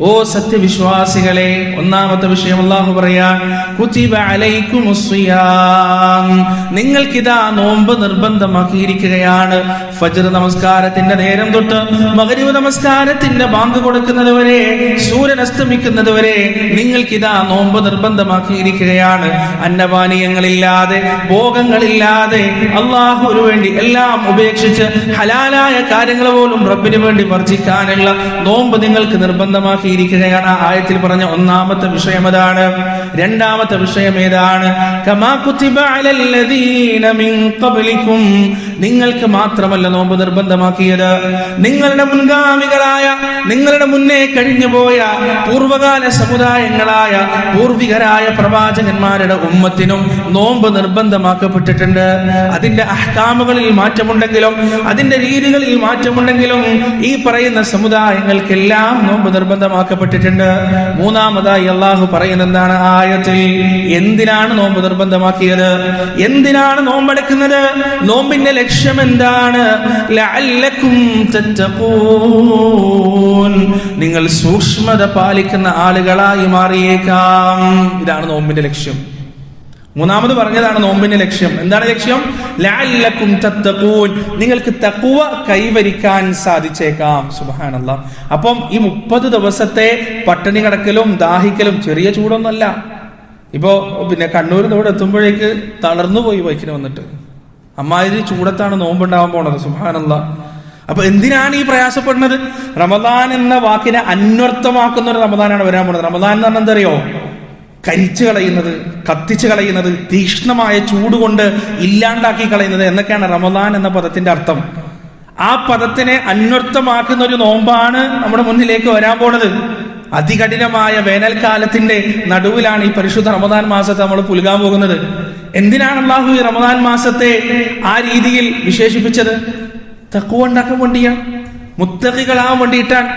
ഓ സത്യവിശ്വാസികളെ ഒന്നാമത്തെ വിഷയം അള്ളാഹു പറയാ കുതിബ നിങ്ങൾക്കിതാ നോമ്പ് നിർബന്ധമാക്കിയിരിക്കുകയാണ്. ഫജർ നമസ്കാരത്തിന്റെ നേരം തൊട്ട് മകരീവ് നമസ്കാരത്തിന്റെ ബാങ്ക് കൊടുക്കുന്നതുവരെ സൂര്യൻ അസ്തമിക്കുന്നതുവരെ നിങ്ങൾക്കിതാ നോമ്പ് നിർബന്ധമാക്കിയിരിക്കുകയാണ്. അന്നപാനീയങ്ങളില്ലാതെ ഭോഗങ്ങളില്ലാതെ അള്ളാഹുവിന് വേണ്ടി എല്ലാം ഉപേക്ഷിച്ച് ഹലാലായ കാര്യങ്ങൾ പോലും റബ്ബിന് വേണ്ടി വർജിക്കാനുള്ള നോമ്പ് നിങ്ങൾക്ക് നിർബന്ധമാക്കിയിരിക്കുകയാണ് ആ ആയത്തിൽ പറഞ്ഞ ഒന്നാമത്തെ വിഷയം അതാണ്. രണ്ടാമത്തെ വിഷയം ഏതാണ്? നിങ്ങൾക്ക് മാത്രമല്ല നോമ്പ് നിർബന്ധമാക്കിയത്. നിങ്ങളുടെ മുൻഗാമികളായ നിങ്ങളുടെ മുന്നേ കഴിഞ്ഞുപോയ പൂർവകാല സമുദായങ്ങളായ പൂർവികരായ പ്രവാചകന്മാരുടെ ഉമ്മത്തിനും നോമ്പ് നിർബന്ധമാക്കപ്പെട്ടിട്ടുണ്ട്. അതിന്റെ അഹ്കാമുകളിൽ മാറ്റമുണ്ടെങ്കിലും അതിന്റെ രീതികളിൽ മാറ്റമുണ്ടെങ്കിലും ഈ പറയുന്ന സമുദായങ്ങൾക്കെല്ലാം നോമ്പ് നിർബന്ധമാക്കപ്പെട്ടിട്ടുണ്ട്. മൂന്നാമതായി അള്ളാഹു പറയുന്ന എന്താണ് ആയത്തിൽ എന്തിനാണ് നോമ്പ് നിർബന്ധമാക്കിയത്? എന്തിനാണ് നോമ്പെടുക്കുന്നത്? നോമ്പിന്റെ ലക്ഷ്യം എന്താണ്? നിങ്ങൾ സൂക്ഷ്മത പാലിക്കുന്ന ആളുകളായി മാറിയേക്കാം. ഇതാണ് നോമ്പിന്റെ ലക്ഷ്യം. മൂന്നാമത് പറഞ്ഞതാണ് നോമ്പിന്റെ ലക്ഷ്യം. എന്താണ് ലക്ഷ്യം? ലഅല്ലക്കും തത്തക്കൂൻ നിങ്ങൾക്ക് തക്കുവ കൈവരിക്കാൻ സാധിച്ചേക്കാം. സുബ്ഹാനല്ലാ. അപ്പം ഈ മുപ്പത് ദിവസത്തെ പട്ടിണി കിടക്കലും ദാഹിക്കലും ചെറിയ ചൂടൊന്നല്ല. ഇപ്പോ പിന്നെ കണ്ണൂരിൽ ഇവിടെ എത്തുമ്പോഴേക്ക് തളർന്നു പോയി ബൈക്കിന് വന്നിട്ട്. അമ്മാതിരി ചൂടത്താണ് നോമ്പുണ്ടാവാൻ പോണത്. സുബാനല്ല അപ്പൊ എന്തിനാണ് ഈ പ്രയാസപ്പെടുന്നത്? റമദാൻ എന്ന വാക്കിനെ അന്വർത്ഥമാക്കുന്ന ഒരു റമദാനാണ് വരാൻ പോണത്. റമദാൻ എന്ന് പറഞ്ഞാൽ എന്തറിയോ കരിച്ചു കളയുന്നത് കത്തിച്ചു കളയുന്നത് തീക്ഷ്ണമായ ചൂടുകൊണ്ട് ഇല്ലാണ്ടാക്കി കളയുന്നത് എന്നൊക്കെയാണ് റമദാൻ എന്ന പദത്തിന്റെ അർത്ഥം. ആ പദത്തിനെ അന്വർത്ഥമാക്കുന്ന ഒരു നോമ്പാണ് നമ്മുടെ മുന്നിലേക്ക് വരാൻ പോണത്. അതികഠിനമായ വേനൽക്കാലത്തിന്റെ നടുവിലാണ് ഈ പരിശുദ്ധ റമദാൻ മാസത്തെ നമ്മൾ പുലുകാൻ പോകുന്നത്. എന്തിനാണ് അള്ളാഹു ഈ റമദാൻ മാസത്തെ ആ രീതിയിൽ വിശേഷിപ്പിച്ചത്? തക്കുവ ഉണ്ടാക്കാൻ വേണ്ടിയാണ് മുത്തഖികളാവാൻ വേണ്ടിയിട്ടാണ്.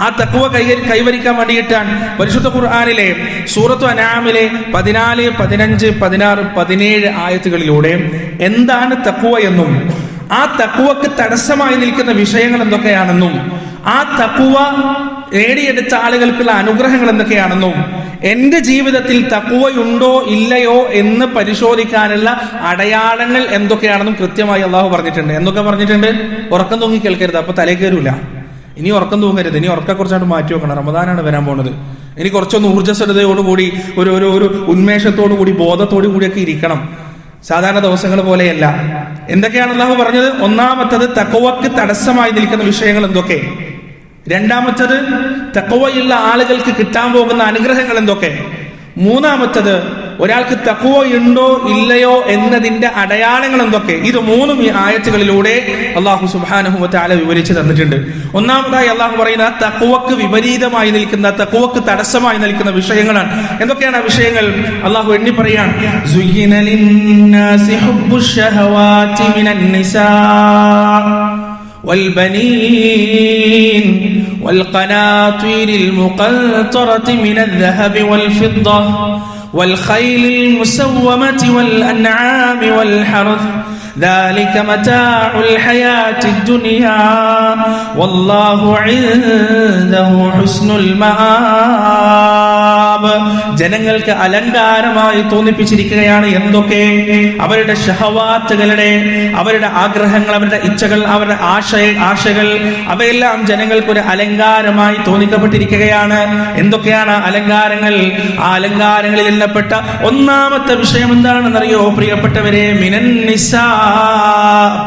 ആ തക്കുവ കൈ കൈവരിക്കാൻ വേണ്ടിയിട്ടാണ്. പരിശുദ്ധ ഖുർആാനിലെ സൂറത്തു അനാമിലെ പതിനാല് പതിനഞ്ച് പതിനാറ് പതിനേഴ് ആയത്തുകളിലൂടെ എന്താണ് തക്കുവ എന്നും ആ തക്കുവക്ക് തടസ്സമായി നിൽക്കുന്ന വിഷയങ്ങൾ എന്തൊക്കെയാണെന്നും ആ തക്കുവ നേടിയെടുത്ത ആളുകൾക്കുള്ള അനുഗ്രഹങ്ങൾ എന്തൊക്കെയാണെന്നും എന്റെ ജീവിതത്തിൽ തക്കുവയുണ്ടോ ഇല്ലയോ എന്ന് പരിശോധിക്കാനുള്ള അടയാളങ്ങൾ എന്തൊക്കെയാണെന്നും കൃത്യമായി അള്ളാഹു പറഞ്ഞിട്ടുണ്ട്. എന്തൊക്കെ പറഞ്ഞിട്ടുണ്ട്? ഉറക്കം തൂങ്ങി കേൾക്കരുത്. അപ്പൊ തലേ കയറൂല ഇനി ഉറക്കം തൂങ്ങരുത്. ഇനി ഉറക്കം കുറച്ചായിട്ട് മാറ്റി വെക്കണം. റമദാനാണ് വരാൻ പോണത്. ഇനി കുറച്ചൊന്ന് ഊർജസ്വലതയോടുകൂടി ഒരു ഒരു ഒരു ഉന്മേഷത്തോടു കൂടി ബോധത്തോടു കൂടിയൊക്കെ ഇരിക്കണം. സാധാരണ ദിവസങ്ങൾ പോലെയല്ല. എന്തൊക്കെയാണ് അള്ളാഹു പറഞ്ഞത്? ഒന്നാമത്തത് തക്കവക്ക് തടസ്സമായി നിൽക്കുന്ന വിഷയങ്ങൾ എന്തൊക്കെ? രണ്ടാമത്തത് തക്കവയുള്ള ആളുകൾക്ക് കിട്ടാൻ പോകുന്ന അനുഗ്രഹങ്ങൾ എന്തൊക്കെ? മൂന്നാമത്തത് ഒരാൾക്ക് തക്കുവ ഉണ്ടോ ഇല്ലയോ എന്നതിന്റെ അടയാളങ്ങൾ എന്തൊക്കെ? ഇത് മൂന്നും ഈ ആയത്തുകളിലൂടെ അള്ളാഹു സുബാനഹുമത്താല വിവരിച്ചു തന്നിട്ടുണ്ട്. ഒന്നാമതായി അള്ളാഹു പറയുന്ന തക്കുവക്ക് വിപരീതമായി നിൽക്കുന്ന തക്കുവക്ക് തടസ്സമായി നിൽക്കുന്ന വിഷയങ്ങളാണ്. എന്തൊക്കെയാണ് ആ വിഷയങ്ങൾ? അള്ളാഹു എണ്ണി പറയാൻ സുയ്യിനലിൻ والبنين والقناطير المقنطرة من الذهب والفضة والخيل المسومة والأنعام والحرث ذلك متاع الحياة الدنيا والله عنده حسن المآب ജനങ്ങൾക്ക് അലങ്കാരമായി തോന്നിപ്പിച്ചിരിക്കുകയാണ് എന്തൊക്കെ? അവരുടെ ഷഹവാത്തുകളുടെ അവരുടെ ആഗ്രഹങ്ങൾ അവരുടെ ഇച്ഛകൾ അവരുടെ ആശയ ആശകൾ അവയെല്ലാം ജനങ്ങൾക്ക് ഒരു അലങ്കാരമായി തോന്നിക്കപ്പെട്ടിരിക്കുകയാണ്. എന്തൊക്കെയാണ് അലങ്കാരങ്ങൾ? ആ അലങ്കാരങ്ങളിൽ എണ്ണപ്പെട്ട ഒന്നാമത്തെ വിഷയം എന്താണെന്നറിയോ? പ്രിയപ്പെട്ടവരെ മിനൻ നിസാ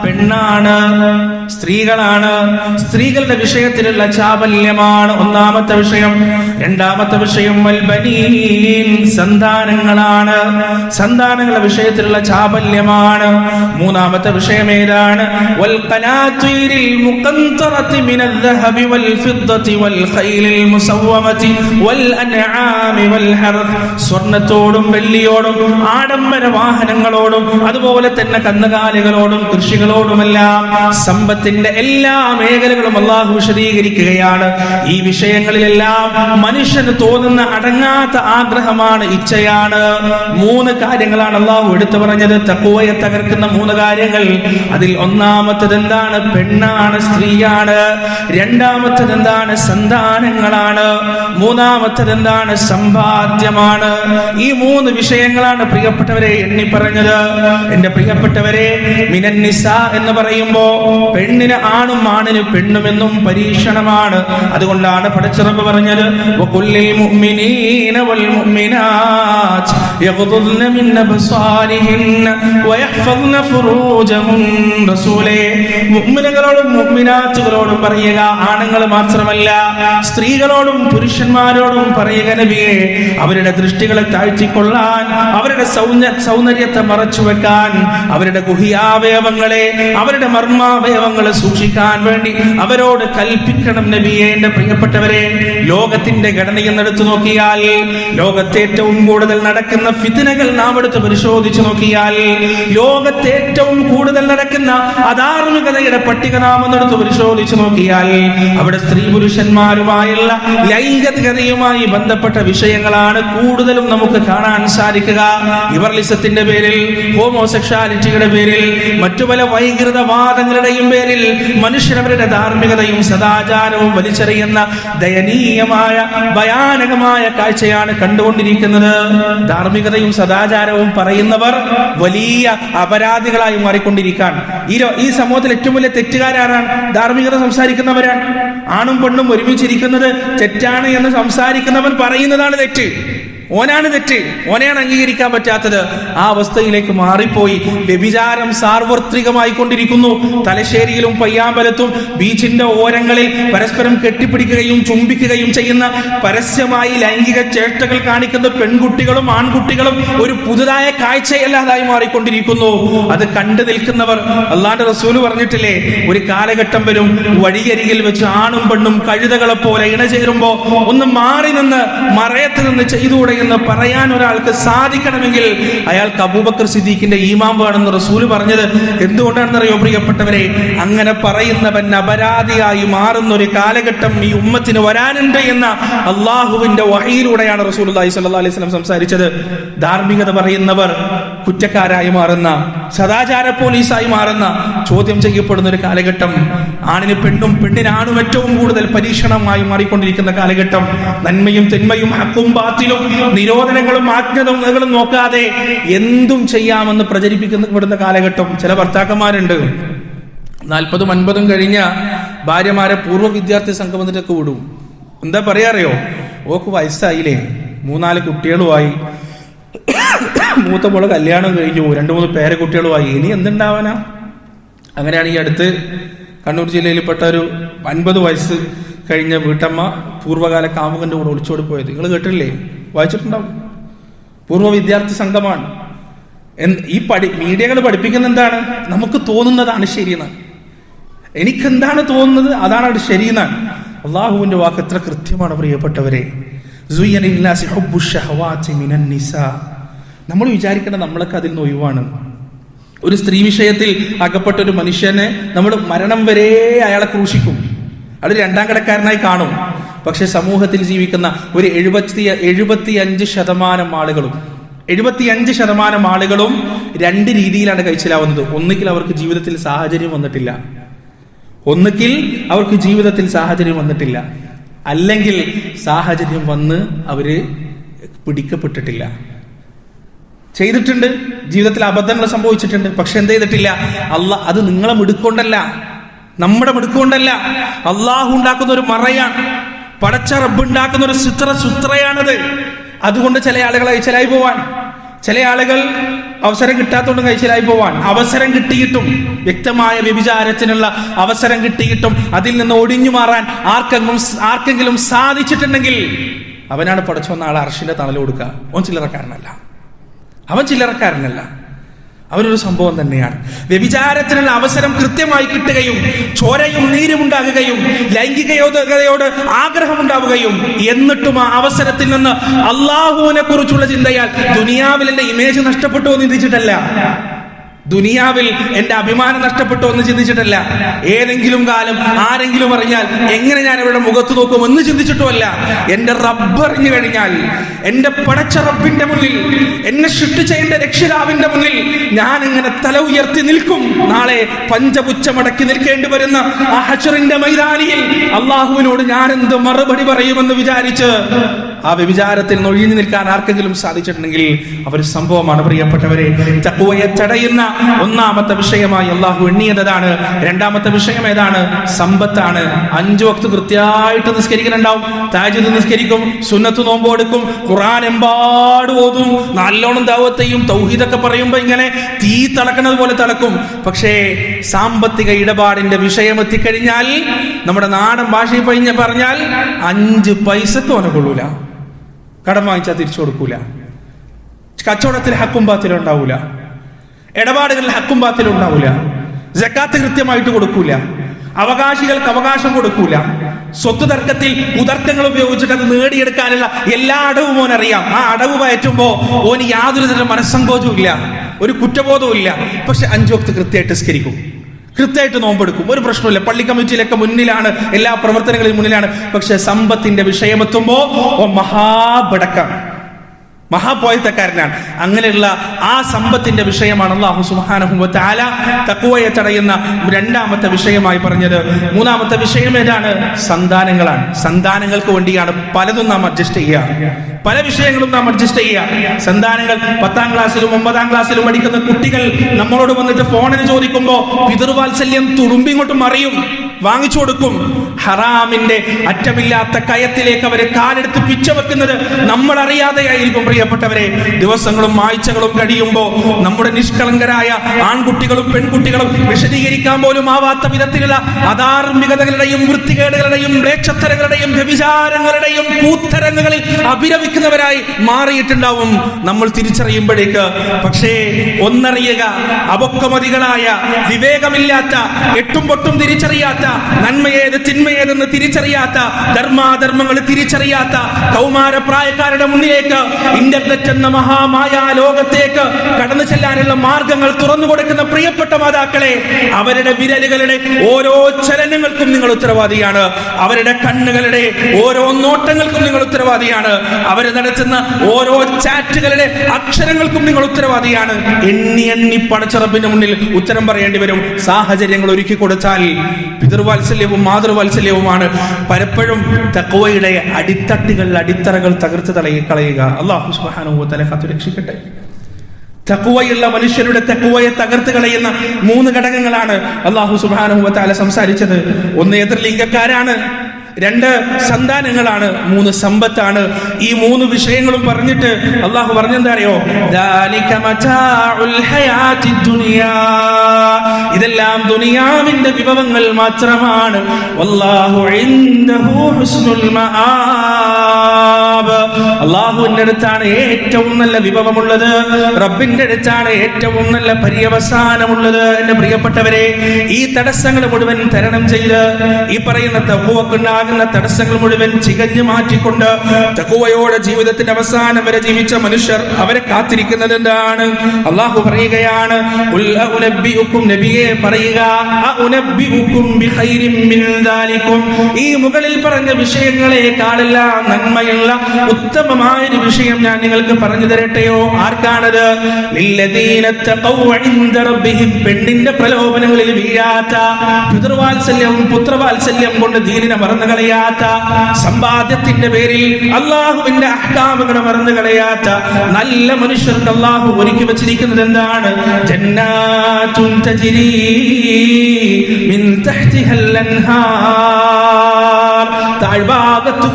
പെണ്ണാണ്. സ്ത്രീകളാണ്. സ്ത്രീകളുടെ വിഷയത്തിലുള്ള ചാബല്യമാണ് ഒന്നാമത്തെ വിഷയം. രണ്ടാമത്തെ വിഷയം സന്താനങ്ങളാണ്. സന്താനങ്ങളുടെ വിഷയത്തിലുള്ള ചാബല്യമാണ്. മൂന്നാമത്തെ വിഷയം ഏതാണ്? സ്വർണത്തോടും വെള്ളിയോടും ആഡംബര വാഹനങ്ങളോടും അതുപോലെ തന്നെ കന്നുകാലികളോടും കൃഷികളോടുമെല്ലാം സമ്പത്ത് സമ്പത്തിന്റെ എല്ലാ മേഖലകളും അള്ളാഹു വിശദീകരിക്കുകയാണ്. ഈ വിഷയങ്ങളിലെല്ലാം മനുഷ്യന് തോന്നുന്ന അടങ്ങാത്ത ആഗ്രഹമാണ് ഇച്ഛയാണ്. മൂന്ന് കാര്യങ്ങളാണ് അള്ളാഹു എടുത്തു പറഞ്ഞത്. തക്കുവയെ തകർക്കുന്ന മൂന്ന് കാര്യങ്ങൾ. അതിൽ ഒന്നാമത്തത് എന്താണ്? പെണ്ണാണ് സ്ത്രീയാണ്. രണ്ടാമത്തത് എന്താണ്? സന്താനങ്ങളാണ്. മൂന്നാമത്തത് എന്താണ്? സമ്പാദ്യമാണ്. ഈ മൂന്ന് വിഷയങ്ങളാണ് പ്രിയപ്പെട്ടവരെ എണ്ണി പറഞ്ഞത്. എന്റെ പ്രിയപ്പെട്ടവരെ മിനന്നിസ എന്ന് പറയുമ്പോ പെണ്ണിന് ആണും ആണിന് പെണ്ണുമെന്നും പരീക്ഷണമാണ്. അതുകൊണ്ടാണ് പടച്ചിറപ്പ് പറഞ്ഞത്. മുഅ്മിനാത്തുകളോടും പറയുക ആണുങ്ങൾ മാത്രമല്ല സ്ത്രീകളോടും പുരുഷന്മാരോടും പറയുക നബിയെ അവരുടെ ദൃഷ്ടികളെ താഴ്ത്തിക്കൊള്ളാൻ അവരുടെ സൗന്ദ സൗന്ദര്യത്തെ മറച്ചു വെക്കാൻ അവരുടെ ഗുഹിയാവയവങ്ങളെ അവരുടെ മർമാവയവങ്ങളെ സൂക്ഷിക്കാൻ വേണ്ടി അവരോട് കൽപ്പിക്കണം നബിയെ എന്റെ പ്രിയപ്പെട്ടവരെ. ലോകത്തിന്റെ ഘടനയെന്ന് എടുത്തു നോക്കിയാൽ ലോകത്തെ ഏറ്റവും കൂടുതൽ നടക്കുന്ന ഫിത്തിനകൾ നാം എടുത്ത് പരിശോധിച്ചു നോക്കിയാൽ ലോകത്തെ ഏറ്റവും കൂടുതൽ നടക്കുന്ന അധാർമികതയുടെ പട്ടിക നാം എന്നെടുത്ത് പരിശോധിച്ചു നോക്കിയാൽ അവിടെ സ്ത്രീ പുരുഷന്മാരുമായുള്ള ലൈംഗികതയുമായി ബന്ധപ്പെട്ട വിഷയങ്ങളാണ് കൂടുതലും നമുക്ക് കാണാൻ സാധിക്കുക. ഇവർലിസത്തിന്റെ പേരിൽ ഹോമോസെക്ഷാലിറ്റിയുടെ പേരിൽ മറ്റു പല വൈകൃതവാദങ്ങളുടെയും പേരിൽ മനുഷ്യരവരുടെ ധാർമ്മികതയും സദാചാരവും വലിച്ചെറിയുന്ന ദയനീയമായ ഭയാനകമായ കാഴ്ചയാണ് കണ്ടുകൊണ്ടിരിക്കുന്നത്. ധാർമ്മികതയും സദാചാരവും പറയുന്നവർ വലിയ അപരാധികളായി മാറിക്കൊണ്ടിരിക്കാൻ ഈ ഈ സമൂഹത്തിൽ ഏറ്റവും വലിയ തെറ്റുകാരാണ് ധാർമ്മികത സംസാരിക്കുന്നവരാണ്. ആണും പെണ്ണും ഒരുമിച്ചിരിക്കുന്നത് തെറ്റാണ് എന്ന് സംസാരിക്കുന്നവൻ പറയുന്നതാണ് തെറ്റ്. ഓനാണ് തെറ്റ്. ഓനെയാണ് അംഗീകരിക്കാൻ പറ്റാത്തത്. ആ അവസ്ഥയിലേക്ക് മാറിപ്പോയി. വ്യഭിചാരം സാർവത്രികമായി കൊണ്ടിരിക്കുന്നു തലശ്ശേരിയിലും പയ്യാമ്പലത്തും ബീച്ചിന്റെ ഓരങ്ങളിൽ പരസ്പരം കെട്ടിപ്പിടിക്കുകയും ചുംബിക്കുകയും ചെയ്യുന്ന പരസ്യമായി ലൈംഗിക ചേഷ്ടകൾ കാണിക്കുന്ന പെൺകുട്ടികളും ആൺകുട്ടികളും ഒരു പുതുതായ കാഴ്ചയല്ലാതായി മാറിക്കൊണ്ടിരിക്കുന്നു. അത് കണ്ടു നിൽക്കുന്നവർ അള്ളാന്റെ റസൂൽ പറഞ്ഞിട്ടില്ലേ ഒരു കാലഘട്ടം വരും വഴിയരികിൽ വെച്ച് ആണും പെണ്ണും കഴുതകളെ പോലെ ഇണചേരുമ്പോ ഒന്ന് മാറി നിന്ന് മറയത്ത് നിന്ന് ചെയ്തുകൂടെ എന്ന് പറയാൻ ഒരാൾക്ക് സാധിക്കണമെങ്കിൽ അയാൾക്ക് അബൂബക്കർ സിദ്ദീഖിന്റെ ഈമാം വേണമെന്ന് റസൂൽ പറഞ്ഞത് എന്തുകൊണ്ടാണെന്നറിയോ പ്രിയപ്പെട്ടവരെ? അങ്ങനെ പറയുന്നവൻ അപരാധിയായി മാറുന്ന ഒരു കാലഘട്ടം ഈ ഉമ്മത്തിന് വരാനുണ്ട് എന്ന അള്ളാഹുവിന്റെ വഹയിലൂടെയാണ് റസൂൽ അലൈഹി അലൈഹി സ്വലം സംസാരിച്ചത്. ധാർമ്മികത പറയുന്നവർ കുറ്റക്കാരായി മാറുന്ന സദാചാര പോലീസായി മാറുന്ന ചോദ്യം ചെയ്യപ്പെടുന്ന ഒരു കാലഘട്ടം. ആണിന് പെണ്ണും പെണ്ണിന് ആണും ഏറ്റവും കൂടുതൽ പരീക്ഷണമായി മാറിക്കൊണ്ടിരിക്കുന്ന കാലഘട്ടം. നന്മയും തിന്മയും ഹക്കും ബാത്തിലും നിരോധനങ്ങളും ആജ്ഞതകളും നോക്കാതെ എന്തും ചെയ്യാമെന്ന് പ്രചരിപ്പിക്കപ്പെടുന്ന കാലഘട്ടം ചില ഭർത്താക്കന്മാരുണ്ട്. നാൽപ്പതും അൻപതും കഴിഞ്ഞ ഭാര്യമാരെ പൂർവ വിദ്യാർത്ഥി സംഗമത്തിലേക്ക് വിടും. എന്താ പറയാറിയോ ഓക്ക് വയസ്സായില്ലേ? മൂന്നാൽ കുട്ടികളുമായി. മൂത്ത മോൾ കല്യാണം കഴിഞ്ഞു രണ്ട് മൂന്ന് പേരെ കുട്ടികളുമായി ഇനി എന്തുണ്ടാവാനാ? അങ്ങനെയാണ് ഈ അടുത്ത് കണ്ണൂർ ജില്ലയിൽപ്പെട്ട ഒരു അൻപത് വയസ്സ് കഴിഞ്ഞ വീട്ടമ്മ പൂർവകാല കാമുകന്റെ കൂടെ ഒളിച്ചോടി പോയത്. നിങ്ങൾ കേട്ടില്ലേ വായിച്ചിട്ടുണ്ടാവും പൂർവ വിദ്യാർത്ഥി സംഘമാണ്. ഈ പഠി മീഡിയകൾ പഠിപ്പിക്കുന്ന എന്താണ്? നമുക്ക് തോന്നുന്നതാണ് ശരിയെന്ന് എനിക്കെന്താണ് തോന്നുന്നത്? അതാണ് അവിടെ ശരിയെന്നാണ്. അള്ളാഹുവിന്റെ വാക്ക് എത്ര കൃത്യമാണ് പ്രിയപ്പെട്ടവരെ. ഷഹവാത്തി മിനൻ നിസാ. നമ്മൾ വിചാരിക്കേണ്ട നമ്മളൊക്കെ അതിൽ നിന്ന് ഒഴിവാണ്. ഒരു സ്ത്രീ വിഷയത്തിൽ അകപ്പെട്ട ഒരു മനുഷ്യനെ നമ്മൾ മരണം വരെ അയാളെ ക്രൂശിക്കും. അത് രണ്ടാം കടക്കാരനായി കാണും. പക്ഷെ സമൂഹത്തിൽ ജീവിക്കുന്ന ഒരു എഴുപത്തി എഴുപത്തി അഞ്ച് ശതമാനം ആളുകളും എഴുപത്തിയഞ്ച് ശതമാനം ആളുകളും രണ്ട് രീതിയിലാണ് കഴിച്ചിലാവുന്നത്. ഒന്നുകിൽ അവർക്ക് ജീവിതത്തിൽ സാഹചര്യം വന്നിട്ടില്ല. ഒന്നുകിൽ അവർക്ക് ജീവിതത്തിൽ സാഹചര്യം വന്നിട്ടില്ല. അല്ലെങ്കിൽ സാഹചര്യം വന്ന് അവർ പിടിക്കപ്പെട്ടിട്ടില്ല. ചെയ്തിട്ടുണ്ട്. ജീവിതത്തിൽ അബദ്ധങ്ങൾ സംഭവിച്ചിട്ടുണ്ട്. പക്ഷെ എന്ത് ചെയ്തിട്ടില്ല? അല്ല അത് നിങ്ങളെ മിടുക്കൊണ്ടല്ല. നമ്മുടെ മിടുക്കൊണ്ടല്ല. അള്ളാഹു ഉണ്ടാക്കുന്ന ഒരു മറയാണ്. പടച്ച റബ്ബ് ഉണ്ടാക്കുന്ന ഒരു ചിത്ര സുത്രയാണത് അതുകൊണ്ട് ചില ആളുകൾ അയച്ചലായി പോവാൻ. ചില ആളുകൾ അവസരം കിട്ടാത്തതുകൊണ്ട് കഴിച്ചലായി പോവാൻ. അവസരം കിട്ടിയിട്ടും വ്യക്തമായ വ്യഭിചാരത്തിനുള്ള അവസരം കിട്ടിയിട്ടും അതിൽ നിന്ന് ഒടിഞ്ഞു മാറാൻ ആർക്കെങ്കിലും ആർക്കെങ്കിലും സാധിച്ചിട്ടുണ്ടെങ്കിൽ അവനാണ് പടച്ചോന്ന ആൾ അർഷിന്റെ തണൽ കൊടുക്കുക. ഓൻ ചില്ലറക്കാരനല്ല. അവൻ ചില്ലറക്കാരനല്ല. അവനൊരു സംഭവം തന്നെയാണ്. വ്യഭിചാരത്തിനുള്ള അവസരം കൃത്യമായി കിട്ടുകയും ചോരയും നീരും ഉണ്ടാകുകയും ആഗ്രഹം ആഗ്രഹമുണ്ടാവുകയും എന്നിട്ടും ആ അവസരത്തിൽ നിന്ന് അള്ളാഹുവിനെ കുറിച്ചുള്ള ചിന്തയാൽ ദുനിയാവിലെ ഇമേജ് നഷ്ടപ്പെട്ടു എന്ന് ചിന്തിച്ചിട്ടല്ല ദുനിയാവിൽ എന്റെ അഭിമാനം നഷ്ടപ്പെട്ടോ എന്ന് ചിന്തിച്ചിട്ടല്ല. ഏതെങ്കിലും കാലം ആരെങ്കിലും അറിഞ്ഞാൽ എങ്ങനെ ഞാൻ ഇവിടെ മുഖത്ത് നോക്കും എന്ന് ചിന്തിച്ചിട്ടുമല്ല. എന്റെ റബ്ബ് അറിഞ്ഞു കഴിഞ്ഞാൽ എന്റെ പടച്ച റബ്ബിന്റെ മുന്നിൽ എന്നെ സൃഷ്ടിച്ച എന്റെ രക്ഷിതാവിന്റെ മുന്നിൽ ഞാൻ എങ്ങനെ തല ഉയർത്തി നിൽക്കും. നാളെ പഞ്ചപുച്ചമടക്കി നിൽക്കേണ്ടി വരുന്ന ആ ഹഷറിന്റെ മൈതാനിയിൽ അള്ളാഹുവിനോട് ഞാൻ എന്ത് മറുപടി പറയുമെന്ന് വിചാരിച്ച് ആ വ്യഭിചാരത്തിൽ നൊഴിഞ്ഞു നിൽക്കാൻ ആർക്കെങ്കിലും സാധിച്ചിട്ടുണ്ടെങ്കിൽ അവർ സംഭവമാണ്. പ്രിയപ്പെട്ടവരെ തക്കുവയെ തടയുന്ന ഒന്നാമത്തെ വിഷയമായി അള്ളാഹു എണ്ണിയതാണ്. രണ്ടാമത്തെ വിഷയം ഏതാണ്? സമ്പത്താണ്. അഞ്ചു വക്ത് കൃത്യമായിട്ട് നിസ്കരിക്കുന്നുണ്ടാവും. താജിദ് നിസ്കരിക്കും സുന്നത്ത് നോമ്പ് എടുക്കും ഖുറാൻ എമ്പാട് ഓതും നല്ലോണം ദാവത്തെയും തൗഹീദൊക്കെ പറയുമ്പോ ഇങ്ങനെ തീ തിളക്കുന്നത് പോലെ തിളക്കും. പക്ഷേ സാമ്പത്തിക ഇടപാടിന്റെ വിഷയം എത്തിക്കഴിഞ്ഞാൽ നമ്മുടെ നാടൻ ഭാഷയിൽ പറഞ്ഞാൽ അഞ്ച് പൈസ അവനെ കൊള്ളൂല. കടം വാങ്ങിച്ചാൽ തിരിച്ചു കൊടുക്കൂല. കച്ചവടത്തിൽ ഹക്കും ബാത്തിലും ഉണ്ടാവൂല. ഇടപാടുകളിൽ ഹക്കും ബാത്തിലും ഉണ്ടാവൂല. ജക്കാത്ത് കൃത്യമായിട്ട് കൊടുക്കൂല. അവകാശികൾക്ക് അവകാശം കൊടുക്കൂല. സ്വത്ത് തർക്കത്തിൽ കുതർക്കങ്ങൾ ഉപയോഗിച്ചിട്ട് അത് നേടിയെടുക്കാനുള്ള എല്ലാ അടവും ഓൻ അറിയാം. ആ അടവ് പയറ്റുമ്പോ ഓന് യാതൊരു തരം മനസ്സങ്കോചവും ഇല്ല. ഒരു കുറ്റബോധവും ഇല്ല. പക്ഷെ അഞ്ചു വക്ത് കൃത്യമായിട്ട് സ്കരിക്കും കൃത്യമായിട്ട് നോമ്പെടുക്കും. ഒരു പ്രശ്നമില്ല പള്ളി കമ്മിറ്റിയിലൊക്കെ മുന്നിലാണ് എല്ലാ പ്രവർത്തനങ്ങളിലും മുന്നിലാണ്. പക്ഷെ സമ്പത്തിന്റെ വിഷയമെത്തുമ്പോ മഹാബടക്കാണ് മഹാപോയത്തക്കാരനാണ്. അങ്ങനെയുള്ള ആ സമ്പത്തിന്റെ വിഷയമാണ് അള്ളാഹു സുഹാനഹുവത്ത് ആല തക്കുവയെ തടയുന്ന രണ്ടാമത്തെ വിഷയമായി പറഞ്ഞത്. മൂന്നാമത്തെ വിഷയം ഏതാണ്? സന്താനങ്ങളാണ്. സന്താനങ്ങൾക്ക് വേണ്ടിയാണ് പലതും നാം അഡ്ജസ്റ്റ് ചെയ്യുക. പല വിഷയങ്ങളും നാം അഡ്ജസ്റ്റ് ചെയ്യുക. സന്താനങ്ങൾ പത്താം ക്ലാസ്സിലും ഒമ്പതാം ക്ലാസ്സിലും പഠിക്കുന്ന കുട്ടികൾ നമ്മളോട് വന്നിട്ട് ഫോണിന് ചോദിക്കുമ്പോൾ പിതൃവാത്സല്യം തുടുമ്പിങ്ങോട്ട് മറിയും. വാങ്ങിച്ചു കൊടുക്കും. ഹറാമിന്റെ അറ്റമില്ലാത്ത കയത്തിലേക്ക് അവരെ കാലെടുത്ത് പിച്ചവെക്കുന്നത് നമ്മൾ അറിയാതെയായിരിക്കും പ്രിയപ്പെട്ടവരെ. ദിവസങ്ങളും ആഴ്ചകളും കഴിയുമ്പോൾ നമ്മുടെ നിഷ്കളങ്കരായ ആൺകുട്ടികളും പെൺകുട്ടികളും വിശദീകരിക്കാൻ പോലും ആവാത്ത വിധത്തിലുള്ള അധാർമികതകളുടെയും വൃത്തികേടുകളുടെയും മ്ലേച്ഛത്തരങ്ങളുടെയും വ്യഭിചാരങ്ങളുടെയും കൂത്തരങ്ങുകളിൽ അഭിരമിക്കുന്നവരായി മാറിയിട്ടുണ്ടാവും നമ്മൾ തിരിച്ചറിയുമ്പോഴേക്ക്. പക്ഷേ ഒന്നറിയുക അപക്വമതികളായ വിവേകമില്ലാത്ത എട്ടും പൊട്ടും തിരിച്ചറിയാത്ത നന്മയേത് തിന്മയേതെന്ന് തിരിച്ചറിയാത്ത ധർമാധർമ്മങ്ങൾ തിരിച്ചറിയാത്ത കൗമാര കൗമാരപ്രായക്കാരുടെ മുന്നിലേക്ക് ഇന്റർനെറ്റ് എന്ന മഹാമായ ലോകത്തേക്ക് കടന്നു ചെല്ലാനുള്ള മാർഗങ്ങൾ തുറന്നു കൊടുക്കുന്ന പ്രിയപ്പെട്ട മാതാക്കളെ അവരുടെ വിരലുകളുടെ ഓരോ ചലനങ്ങൾക്കും നിങ്ങൾ ഉത്തരവാദിയാണ്. അവരുടെ കണ്ണുകളുടെ ഓരോ നോട്ടങ്ങൾക്കും നിങ്ങൾ ഉത്തരവാദിയാണ്. അവർ നടത്തുന്ന ഓരോ ചാറ്റുകളുടെ അക്ഷരങ്ങൾക്കും നിങ്ങൾ ഉത്തരവാദിയാണ്. എണ്ണി എണ്ണി പടച്ചറപ്പിന്റെ മുന്നിൽ ഉത്തരം പറയേണ്ടി വരും. സാഹചര്യങ്ങൾ ഒരുക്കി കൊടുത്താൽ പിതൃവാത്സല്യവും മാതൃവാത്സല്യവുമാണ് പലപ്പോഴും തക്കവയുടെ അടിത്തട്ടുകൾ അടിത്തറകൾ തകർത്ത് തളയി കളയുക അള്ളാഹു സുബാനുഭവത്തല കാത്തു രക്ഷിക്കട്ടെ. തക്കുവയുള്ള മനുഷ്യരുടെ തക്കുവയെ തകർത്ത് കളയുന്ന മൂന്ന് ഘടകങ്ങളാണ് അള്ളാഹു സുബാനുഭവത്താല സംസാരിച്ചത്. ഒന്ന് എതിർലിംഗക്കാരാണ് രണ്ട് സന്താനങ്ങളാണ് മൂന്ന് സമ്പത്താണ്. ഈ മൂന്ന് വിഷയങ്ങളും പറഞ്ഞിട്ട് അള്ളാഹു പറഞ്ഞെന്താ അറിയോ? "ദാലിക മതാഉൽ ഹയാത്തി ദുനിയാ." ഇതെല്ലാം ദുനിയാവിന്റെ വിഭവങ്ങൾ മാത്രമാണ്. വല്ലാഹു ഹുസ്നുൽ മആബ് അള്ളാഹുവിന്റെ അടുത്താണ് ഏറ്റവും നല്ല വിഭവമുള്ളത്. റബ്ബിന്റെ അടുത്താണ് ഏറ്റവും നല്ല പര്യവസാനമുള്ളത്. എന്റെ പ്രിയപ്പെട്ടവരെ ഈ തടസ്സങ്ങൾ മുഴുവൻ തരണം ചെയ്ത് ഈ പറയുന്ന തക്കുവക്കുണ്ടാകുന്ന തടസ്സങ്ങൾ മുഴുവൻ ചികഞ്ഞു മാറ്റിക്കൊണ്ട് തക്കുവയോടെ ജീവിതത്തിന്റെ അവസാനം വരെ ജീവിച്ച മനുഷ്യർ അവരെ കാത്തിരിക്കുന്നത് എന്താണ്? അള്ളാഹു പറയുകയാണ് "ഖുൽ അഉനബ്ബിഉക്കും നബിയെ പറയുക ഈ മുകളിൽ പറഞ്ഞ വിഷയങ്ങളെ വിഷയങ്ങളെക്കാളെല്ലാം നന്മയുള്ള ഉത്തമമായ ഒരു വിഷയം ഞാൻ നിങ്ങൾക്ക് പറഞ്ഞു തരട്ടെയോ? ആർക്കാണത്? പെണ്ണിന്റെ പ്രലോഭനങ്ങളിൽ വീഴാത്ത പിതൃവാത്സല്യം പുത്രവാത്സല്യം കൊണ്ട് ദീനിനെ മറന്നു കളയാത്ത സമ്പാദ്യത്തിന്റെ പേരിൽ അള്ളാഹുവിന്റെ അഹ്കാമുകളെ മറന്നു കളയാത്ത നല്ല മനുഷ്യർക്ക് അള്ളാഹു ഒരുക്കി വെച്ചിരിക്കുന്നത് എന്താണ്? ജന്നാത്തുൻ തജ്രീ മിൻ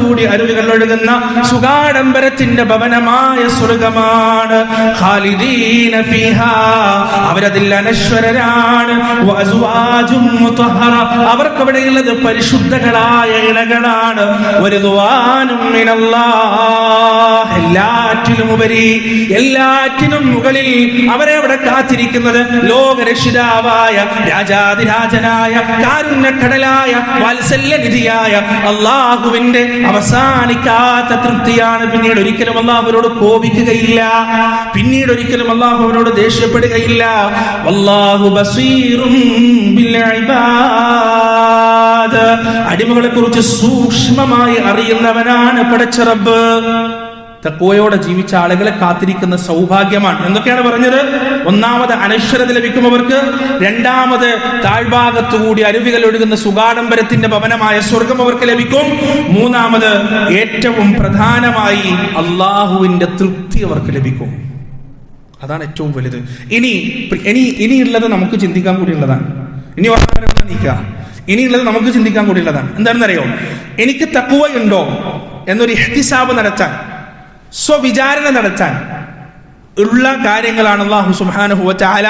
കൂടി അരുവികൾ ഒഴുകുന്ന സുഗാഡംബരത്തിന്റെ ഭവനമായ സ്വർഗമാണ്. അവരതിൽ അനശ്വരരാണ്. അവർക്കവിടെയുള്ളത് പരിശുദ്ധകളായ ഇണകളാണ് ഒരു എല്ലാറ്റിലും ഉപരി എല്ലാറ്റിനും മുകളിൽ അവരെ അവിടെ കാത്തിരിക്കുന്നത് ലോകരക്ഷിതാവായ രാജാതിരാജനായ കാരുണ്യക്കടലായ വാത്സല്യനിധിയായ അള്ളാഹുവിന്റെ അവസാനിക്കാത്ത തൃപ്തിയാണ് പിന്നീട് ഒരിക്കലും അള്ളാഹു അവരോട് കോപിക്കുകയില്ല. പിന്നീട് ഒരിക്കലും അള്ളാഹു അവരോട് ദേഷ്യപ്പെടുകയില്ല. വല്ലാഹു ബസീറും അടിമകളെ കുറിച്ച് സൂക്ഷ്മമായി അറിയുന്നവനാണ് പടച്ച റബ്ബ്. തക്കോയോടെ ജീവിച്ച ആളുകളെ കാത്തിരിക്കുന്ന സൗഭാഗ്യമാണ്. എന്തൊക്കെയാണ് പറഞ്ഞത്? ഒന്നാമത് അനശ്വരത ലഭിക്കും അവർക്ക് രണ്ടാമത് താഴ്ഭാഗത്തുകൂടി അരുവികൾ ഒഴുകുന്ന സുഗാഡംബരത്തിന്റെ ഭവനമായ സ്വർഗം അവർക്ക് ലഭിക്കും. മൂന്നാമത് ഏറ്റവും പ്രധാനമായി അള്ളാഹുവിന്റെ തൃപ്തി അവർക്ക് ലഭിക്കും. അതാണ് ഏറ്റവും വലുത്. ഇനി ഇനി ഇനിയുള്ളത് നമുക്ക് ചിന്തിക്കാൻ കൂടിയുള്ളതാണ്. ഇനി ഓർമ്മ നീക്കുക ഇനിയുള്ളത് നമുക്ക് ചിന്തിക്കാൻ കൂടിയുള്ളതാണ്. എന്താണെന്നറിയോ? എനിക്ക് തക്കുവയുണ്ടോ എന്നൊരു എഹ്തിസാബ് നടത്താൻ സ്വവിചാരണ നടത്താൻ ഉള്ള കാര്യങ്ങളാണ് അള്ളാഹു സുബ്ഹാനഹു വതആല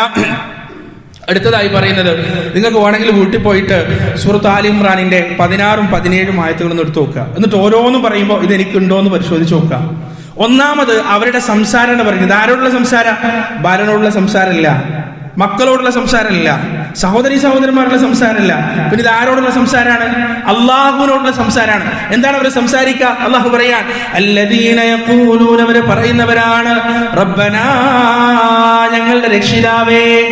അടുത്തതായി പറയുന്നത്. നിങ്ങൾക്ക് വേണമെങ്കിൽ വീട്ടിൽ പോയിട്ട് സുഹൃത്ത് ആലി ഇമ്രാനിന്റെ പതിനാറും പതിനേഴും ആയത്തുകൾ എടുത്തു നോക്കുക. എന്നിട്ട് ഓരോന്നും പറയുമ്പോൾ ഇത് എനിക്കുണ്ടോ എന്ന് പരിശോധിച്ച് നോക്കുക. ഒന്നാമത് അവരുടെ സംസാരം എന്ന് പറയുന്നത് ആരോടുള്ള സംസാരം? ബാലനോടുള്ള സംസാരമില്ല. മക്കളോടുള്ള സംസാരമില്ല. സഹോദരി സഹോദരന്മാരുടെ സംസാരമല്ല. പിന്നെ ഇത് ആരോടുള്ള സംസാരമാണ്? അള്ളാഹുവിനോടുള്ള സംസാരമാണ്. എന്താണ് അവരെ സംസാരിക്കുക? അള്ളാഹു പറയാൻ അവർ പറയുന്നവരാണ്. റബ്ബനാ ഞങ്ങളുടെ രക്ഷിതാവേ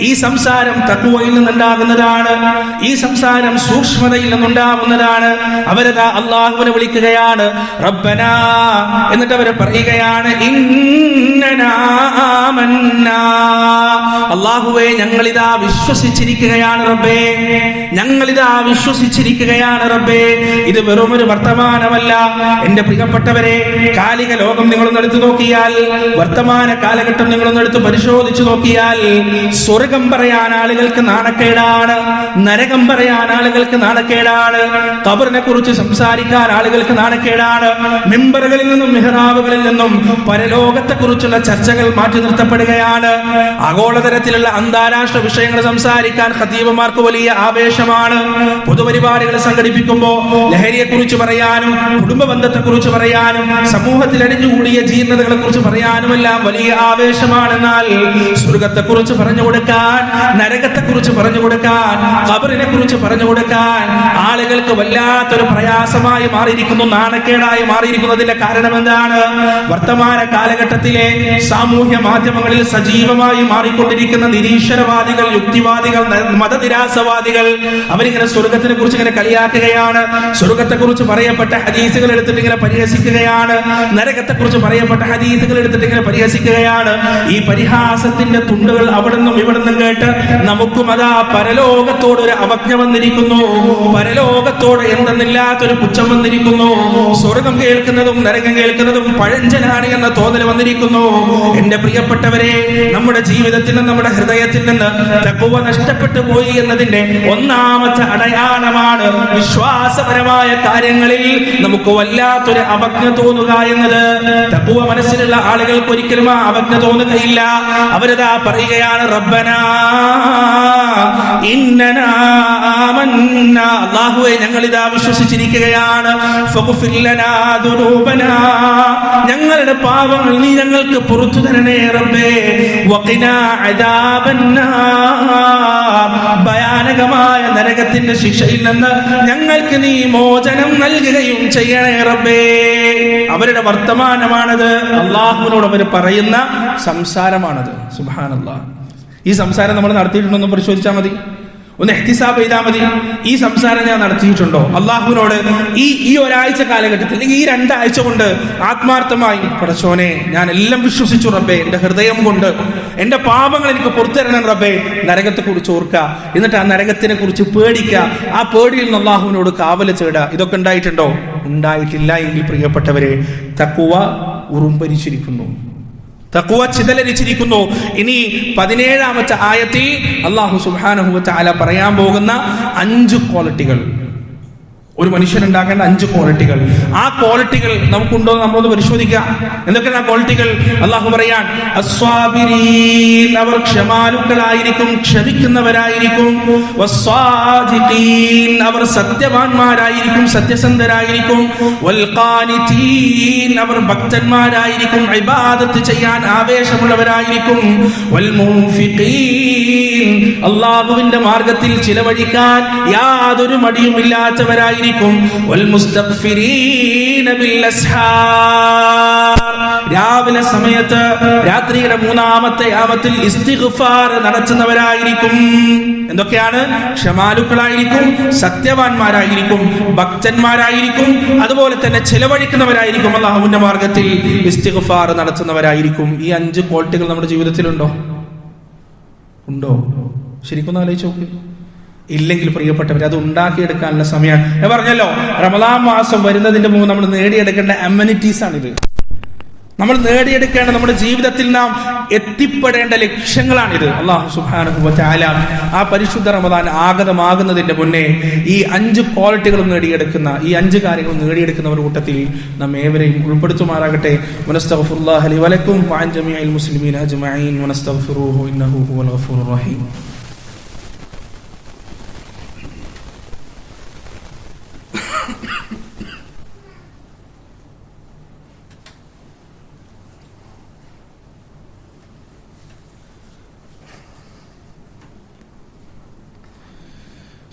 ഈ സംസാരം തക്കുവയിൽ നിന്നുണ്ടാകുന്നതാണ്. ഈ സംസാരം സൂക്ഷ്മതയിൽ നിന്നുണ്ടാകുന്നതാണ്. അവരതാ അള്ളാഹുവിനെ വിളിക്കുകയാണ്. റബ്ബനാ എന്നിട്ട് അവർ പറയുകയാണ് അള്ളാഹുവെ ഞങ്ങളിതാ വിശ്വസിച്ചിരിക്കുകയാണ് റബ്ബേ. ഞങ്ങളിതാ വിശ്വസിച്ചിരിക്കുകയാണ് റബ്ബേ. ഇത് വെറും ഒരു വർത്തമാനമല്ല. എന്റെ പ്രിയപ്പെട്ടവരെ കാലിക ലോകം നിങ്ങളൊന്ന് എടുത്തു നോക്കിയാൽ വർത്തമാന കാലഘട്ടം നിങ്ങളൊന്ന് എടുത്ത് പരിശോധിച്ചു നോക്കിയാൽ സ്വർഗം പറയാൻ ആളുകൾക്ക് നാണക്കേടാണ്. നരകം പറയാൻ ആളുകൾക്ക് നാണക്കേടാണ്. കബറിനെ കുറിച്ച് സംസാരിക്കാൻ ആളുകൾക്ക് നാണക്കേടാണ്. മെമ്പറുകളിൽ നിന്നും മെഹ്റാബുകളിൽ നിന്നും പരലോകത്തെ കുറിച്ചുള്ള ചർച്ചകൾ മാറ്റി നിർത്തപ്പെടുകയാണ്. ആഗോളതരത്തിലുള്ള അന്താരാഷ്ട്ര വിഷയങ്ങൾ സംസാരിക്കാൻ ഖതീബുമാർക്ക് വലിയ ആവേശമാണ്. പൊതുപരിപാടികൾ സംഘടിപ്പിക്കുമ്പോൾ ലഹരിയെ കുറിച്ച് പറയാനും കുടുംബ ബന്ധത്തെ കുറിച്ച് പറയാനും സമൂഹത്തിൽ അടിഞ്ഞുകൂടിയ ജീർണതകളെ കുറിച്ച് പറയാനുമെല്ലാം വലിയ ആവേശമാണെന്നാൽ സ്വർഗത്തെ കുറിച്ച് പറഞ്ഞു കൊടുക്കാൻ നരകത്തെ കുറിച്ച് പറഞ്ഞു കൊടുക്കാൻ കബറിനെ കുറിച്ച് പറഞ്ഞു കൊടുക്കാൻ ആളുകൾക്ക് വല്ലാത്തൊരു പ്രയാസമായി മാറിയിരിക്കുന്നു നാണക്കേടായി മാറിയിരിക്കുന്നതിന്റെ കാരണം എന്താണ്? വർത്തമാന കാലഘട്ടത്തിലെ സാമൂഹ്യ മാധ്യമങ്ങളിൽ സജീവമായി മാറിക്കൊണ്ടിരിക്കുന്ന നിരീശ്വരവാദികൾ യുക്തിവാദികൾ മതനിരാസവാദികൾ അവരിങ്ങനെ സ്വർഗത്തിനെ കുറിച്ച് ഇങ്ങനെ കളിയാക്കുകയാണ് സ്വർഗത്തെ കുറിച്ച് പറയപ്പെട്ട ഹദീസുകൾ എടുത്തിട്ട് ഇങ്ങനെ പരിഹസിക്കുകയാണ് നരകത്തെ കുറിച്ച് പറയപ്പെട്ട ഹദീസുകൾ എടുത്തിട്ട് ഇങ്ങനെ പരിഹസിക്കുകയാണ്. ഈ പരിഹാസത്തിന്റെ തുണ്ടുകൾ അവിടെ നിന്നും ഇവിടെ നിന്നും കേട്ട് നമുക്കും അതാ പരലോകത്തോട് ഒരു അവജ്ഞ വന്നിരിക്കുന്നു. പരലോകത്തോട് എന്തെന്നില്ലാത്തൊരു പുച്ഛം വന്നിരിക്കുന്നു. സ്വർഗം കേൾക്കുന്നതും നരകം കേൾക്കുന്നതും പഴഞ്ചനാണ് എന്ന തോന്നൽ വന്നിരിക്കുന്നു. എന്റെ പ്രിയപ്പെട്ടവരെ നമ്മുടെ ജീവിതത്തിൽ നിന്ന് നമ്മുടെ ഹൃദയത്തിൽ നിന്ന് തക്കുവ നഷ്ടപ്പെട്ടു പോയി എന്നതിന്റെ ഒന്നാമത്തെ അടയാളമാണ് വിശ്വാസപരമായ കാര്യങ്ങളിൽ നമുക്ക് വല്ലാത്തൊരു അവജ്ഞ തോന്നുക എന്നത്. തക്കുവ മനസ്സിലുള്ള ആളുകൾക്ക് ഒരിക്കലും ആ അവജ്ഞ തോന്നുകയില്ല. അവരതാ പറയുകയാണ് റബ്ബനാ ഞങ്ങൾ ഇതാ വിശ്വസിച്ചിരിക്കുകയാണ്. ഞങ്ങളുടെ പാപങ്ങൾ നീ ഞങ്ങൾക്ക് പുറത്തു തരണേ റബ്ബേ. ഭയാനകമായ നരകത്തിന്റെ ശിക്ഷയിൽ നിന്ന് ഞങ്ങൾക്ക് നീ മോചനം നൽകുകയും ചെയ്യണേ റബ്ബേ. അവരുടെ വർത്തമാനമാണത്. അള്ളാഹുവിനോട് അവർ പറയുന്ന സംസാരമാണത്. സുബാനല്ലാ ഈ സംസാരം നമ്മൾ നടത്തിയിട്ടുണ്ടോ എന്ന് പരിശോധിച്ചാൽ മതി. ഒന്ന് എഹ്തിസാബ് ചെയ്താൽ മതി. ഈ സംസാരം ഞാൻ നടത്തിയിട്ടുണ്ടോ? അള്ളാഹുവിനോട് ഈ ഈ ഒരാഴ്ച കാലഘട്ടത്തിൽ അല്ലെങ്കിൽ ഈ രണ്ടാഴ്ച കൊണ്ട് ആത്മാർത്ഥമായി പടച്ചോനെ ഞാൻ എല്ലാം വിശ്വസിച്ചു റബ്ബേ. എന്റെ ഹൃദയം കൊണ്ട് എന്റെ പാപങ്ങൾ എനിക്ക് പുറത്തിരണം റബ്ബേ. നരകത്തെ കുറിച്ച് ഓർക്കുക. എന്നിട്ട് ആ നരകത്തിനെ കുറിച്ച് പേടിക്കുക. ആ പേടിയിൽ നിന്ന് അള്ളാഹുവിനോട് കാവല ചേടുക ഇതൊക്കെ ഉണ്ടായിട്ടുണ്ടോ? ഉണ്ടായിട്ടില്ല എങ്കിൽ പ്രിയപ്പെട്ടവരെ തക്കുവ ഉറുമ്പരിച്ചിരിക്കുന്നു. തക്കുവ ചിതലരിച്ചിരിക്കുന്നു. ഇനി പതിനേഴാമത്തെ ആയത്തിൽ അള്ളാഹു സുബാനഹു ചാല പറയാൻ പോകുന്ന അഞ്ച് ക്വാളിറ്റികൾ. ഒരു മനുഷ്യൻ ഉണ്ടാക്കേണ്ട അഞ്ച് ക്വാളിറ്റികൾ ആ ക്വാളിറ്റികൾ നമുക്കുണ്ടോ നമ്മളൊന്ന് പരിശോധിക്കാം എന്തൊക്കെയാണ് ആ ക്വാളിറ്റികൾ അള്ളാഹു പറയാൻ അവർ ക്ഷമാലുക്കളായിരിക്കും ക്ഷമിക്കുന്നവരായിരിക്കും. അവർ സത്യവാന്മാരായിരിക്കും സത്യസന്ധരായിരിക്കും. അവർ ഭക്തന്മാരായിരിക്കും ഇബാദത്ത് ചെയ്യാൻ ആവേശമുള്ളവരായിരിക്കും. അള്ളാഹുവിന്റെ മാർഗത്തിൽ ചിലവഴിക്കാൻ യാതൊരു മടിയുമില്ലാത്തവരായിരിക്കും. നല്ലവരായിരിക്കും ബിൽ ബിൽഅസ്ഹാർ. രാവിലെ സമയത്ത് രാത്രിയുടെ മൂന്നാമത്തെ യാമത്തിൽ ഇസ്തിഗ്ഫാർ നടത്തുന്നവരായിരിക്കും. എന്തൊക്കെയാണ്? ക്ഷമാലുക്കളായിരിക്കും സത്യവാന്മാരായിരിക്കും ഭക്തന്മാരായിരിക്കും അതുപോലെ തന്നെ ചെലവഴിക്കുന്നവരായിരിക്കും. അള്ളാഹുവിന്റെ മാർഗത്തിൽ ഇസ്തിഗ്ഫാർ നടത്തുന്നവരായിരിക്കും. ഈ അഞ്ച് ക്വാളിറ്റികൾ നമ്മുടെ ജീവിതത്തിലുണ്ടോ? ഉണ്ടോ? ശരിക്കും ആലോചിച്ച് നോക്ക്. ഇല്ലെങ്കിൽ പ്രിയപ്പെട്ടവർ അത് ഉണ്ടാക്കിയെടുക്കാനുള്ള സമയമാണ് ഞാൻ പറഞ്ഞല്ലോ റമദാൻ മാസം വരുന്നതിന്റെ മുമ്പ് നമ്മൾ നേടിയെടുക്കേണ്ട അമ്യൂണിറ്റീസ് ആണിത്. നമ്മൾ നേടിയെടുക്കേണ്ട നമ്മുടെ ജീവിതത്തിൽ നാം എത്തിപ്പെടേണ്ട ലക്ഷ്യങ്ങളാണിത്. അള്ളാഹു സുഹാന ആ പരിശുദ്ധ റമദാൻ ആഗതമാകുന്നതിന്റെ മുന്നേ ഈ അഞ്ച് ക്വാളിറ്റികളും നേടിയെടുക്കുന്ന ഈ അഞ്ച് കാര്യങ്ങളും നേടിയെടുക്കുന്നവരുടെ കൂട്ടത്തിൽ നാം ഏവരെയും ഉൾപ്പെടുത്തുമാറാകട്ടെ. മുനസ്തഫുല്ലാഹലി വലക്കും മുസ്ലിമീന അജ്മഈൻ. ഇന്നഹു ഹുവൽ റഹീം.